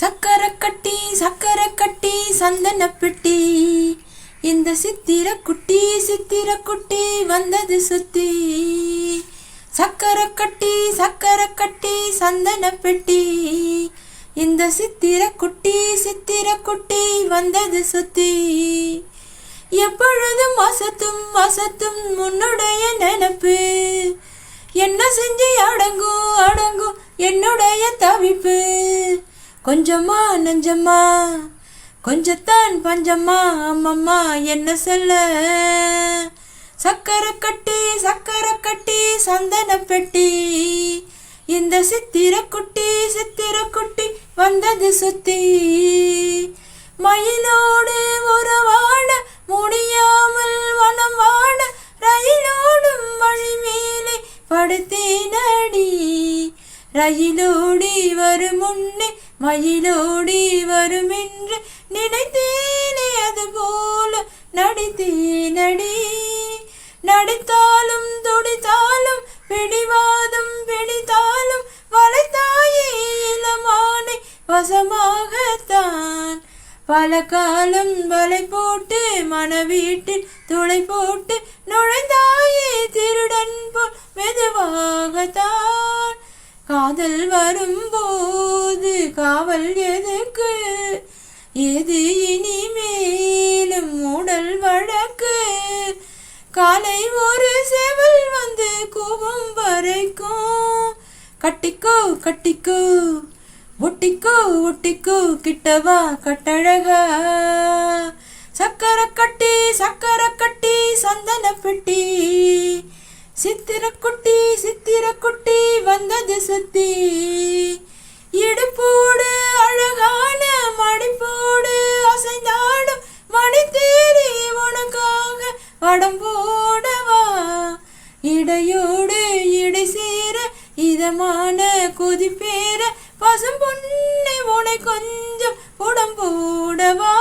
சக்கரை கட்டி சக்கரை கட்டி சந்தன பெட்டி. இந்த சித்திர குட்டி சித்திர குட்டி வந்தது சுத்தி. சக்கரை கட்டி சக்கரை கட்டி சந்தன பெட்டி. இந்த சித்திர குட்டி சித்திர குட்டி வந்தது சுத்தி. எப்பொழுதும் அசத்தும் அசத்தும் உன்னுடைய நினப்பு. என்ன செஞ்சு அடங்கும் அடங்கும் என்னுடைய தவிப்பு. கொஞ்சமா நஞ்சம்மா கொஞ்சத்தான் பஞ்சம்மா அம்மம்மா என்ன சொல்ல? சக்கரை கட்டி சக்கரை கட்டி சந்தன பெட்டி. இந்த சித்திர குட்டி சித்திர குட்டி வந்தது சுத்தி. மயிலோடு உறவாட முடிய ரயிலோடி வரும் முன்னே மயிலோடி வரும் என்று நினைத்தேனே அது போல நடித்தே நடி நடித்தாலும் துடித்தாலும் பிடிவாதம் பிடித்தாலும் வளைத்தாயே இளமானை வசமாகத்தான். பல காலம் வலை போட்டு மன வீட்டில் துளை போட்டு நுழைந்தாயே திருடன் போல் மெதுவாகத்தான். காதல் வரும்போது காவல் எதுக்கு எது இனிமேலும் உடல் வழக்கு? காலை ஒரு செவல் வந்து கூவும் வரைக்கும். கட்டிக்கோ கட்டிக்கோ. ஒட்டிக்கோ ஒட்டிக்கோ. கிட்டவா கட்டழகா? சக்கரை கட்டி சக்கரை கட்டி சந்தன பெட்டி. சித்திர குட்டி வந்தது இடுப்போடு அழகான மடிப்போடு அசைந்தாடும் மணி உனக்காக வடம் போடவா. இடையோடு இடை சேர இதமான கொதிப்பேற பசும் பொன்னை உனை கொஞ்சம் புடம் போடவா.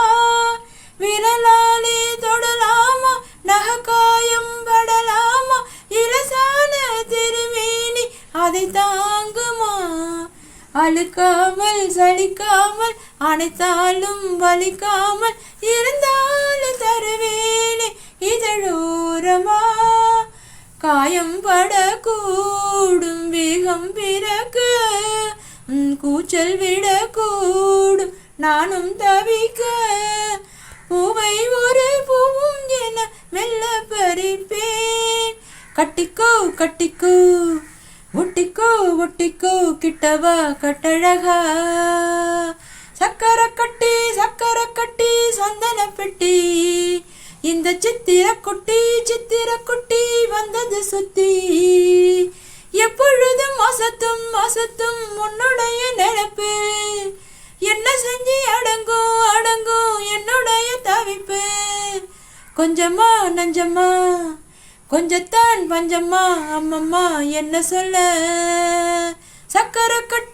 விரலாலே தொடலாமா நகக்காயம் படலாமா இலசான திருமேனி அதைத்தான் அழுக்காமல் சலிக்காமல் அனைத்தாலும் வலிக்காமல் இருந்தாலும் தருவேனே இதழோரமா. காயம் படக்கூடும் வேகம் பிறக்க. கூச்சல் விடக்கூடும் நானும் தவிக்க. பூவை ஒரு பூவும் என மெல்ல பறிப்பேன். கட்டிக்கோ கட்டிக்கோ. ஒட்டிக்கோ ஒட்டிக்கோ கிட்டவா கட்டழகா. சக்கரை கட்டி சக்கரை கட்டி சந்தன பெட்டி இந்த சித்திர குட்டி சித்திர குட்டி வந்தது சுத்தி. எப்பொழுதும் அசத்தும் அசத்தும் உன்னுடைய நினைப்பு. என்ன செஞ்சு அடங்கும் அடங்கும் என்னுடைய தவிப்பு. கொஞ்சமா நஞ்சமா கொஞ்சத்தான் பஞ்சம்மா அம்மம்மா என்ன சொல்ல? சக்கரை கட்டி